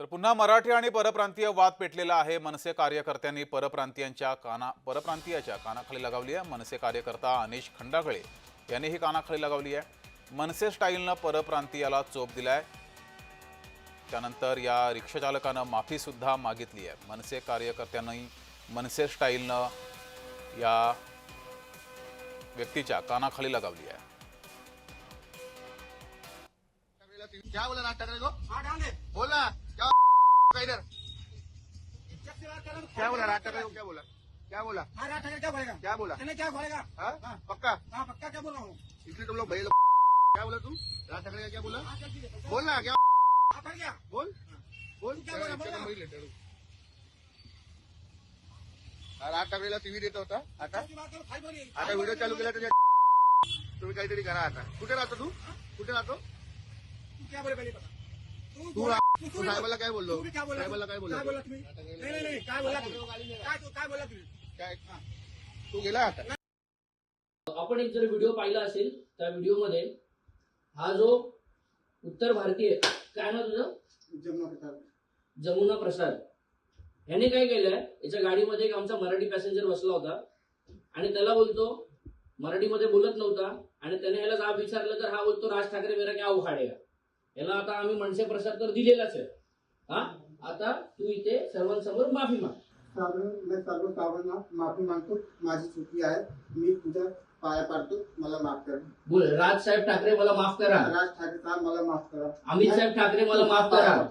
तर पुन्हा मराठी आणि परप्रांतीय वाद पेटलेला आहे. मनसे कार्यकर्त्यांनी परप्रांतीयांच्या काना परप्रांतीयाच्या कानाखाली लगावली आहे. मनसे कार्यकर्ता अनिश खंडागळे यांनीही कानाखाली लगावली आहे. मनसे स्टाईलनं परप्रांतीयाला चोप दिलाय. त्यानंतर या रिक्षाचालकानं माफीसुद्धा मागितली आहे. मनसे कार्यकर्त्यांनी मनसे स्टाईलनं या व्यक्तीच्या कानाखाली लगावली आहे. क्या बोला नाटक बोला क्या का इधर जब से बात कर रहा हूँ, क्या बोला? नाटक को क्या बोला? क्या बोला? हाँ रात ठहर क्या बोलेगा? क्या बोला? मैंने क्या बोलेगा? हाँ? हाँ। पक्का? हाँ पक्का क्या बोल रहा हूँ? इसलिए तुम लोग भाई लोग क्या बोला तुम? राज ठाकरे का क्या बोला? हाँ, है। बोल? ना क्या? हाँ, बोल। बोल। क्या बोला, राज ठाकरेला टीव्ही देत होता आता. आता व्हिडिओ चालू केला त्याच्या तुम्ही काहीतरी करा आता. कुठे राहतो तू? कुठे राहतो? क्या बोले पहले तू साहेबाला काय बोललो तू भी क्या बोला साहेबाला काय बोललो? काय बोला तुम्ही? नाही नाही नाही काय बोला तुम्ही? काय तू काय बोला तुम्ही? काय? तू गेला आता? आपण एक जर व्हिडिओ पाहिला असेल त्या व्हिडिओमध्ये हा जो उत्तर भारतीय काय ना तुझं? जमुना प्रसाद. जमुना प्रसाद. ह्याने काय केलंय याच्या गाडीमध्ये एक आमचा मराठी पॅसेंजर बसला होता. आणि त्याला बोलतो मराठीमध्ये बोलत नव्हता. आणि त्याने ह्याला जाब विचारलं तर हा बोलतो राज ठाकरे मेरा क्या उखाडेगा? याला आता आम्ही मनसे प्रसाद तर दिलेलाच आहे. हा? आता तू इथे सर्वांसमोर माफी माग. मी सर्व सावरांना माफी मागतो. माझी चुकी आहे. मी तुझ्या पाया पाडतो. मला माफ कर. बोल राज साहेब ठाकरे मला माफ करा. राज ठाकरे साहेब मला माफ करा. अमित साहेब ठाकरे मला माफ करा.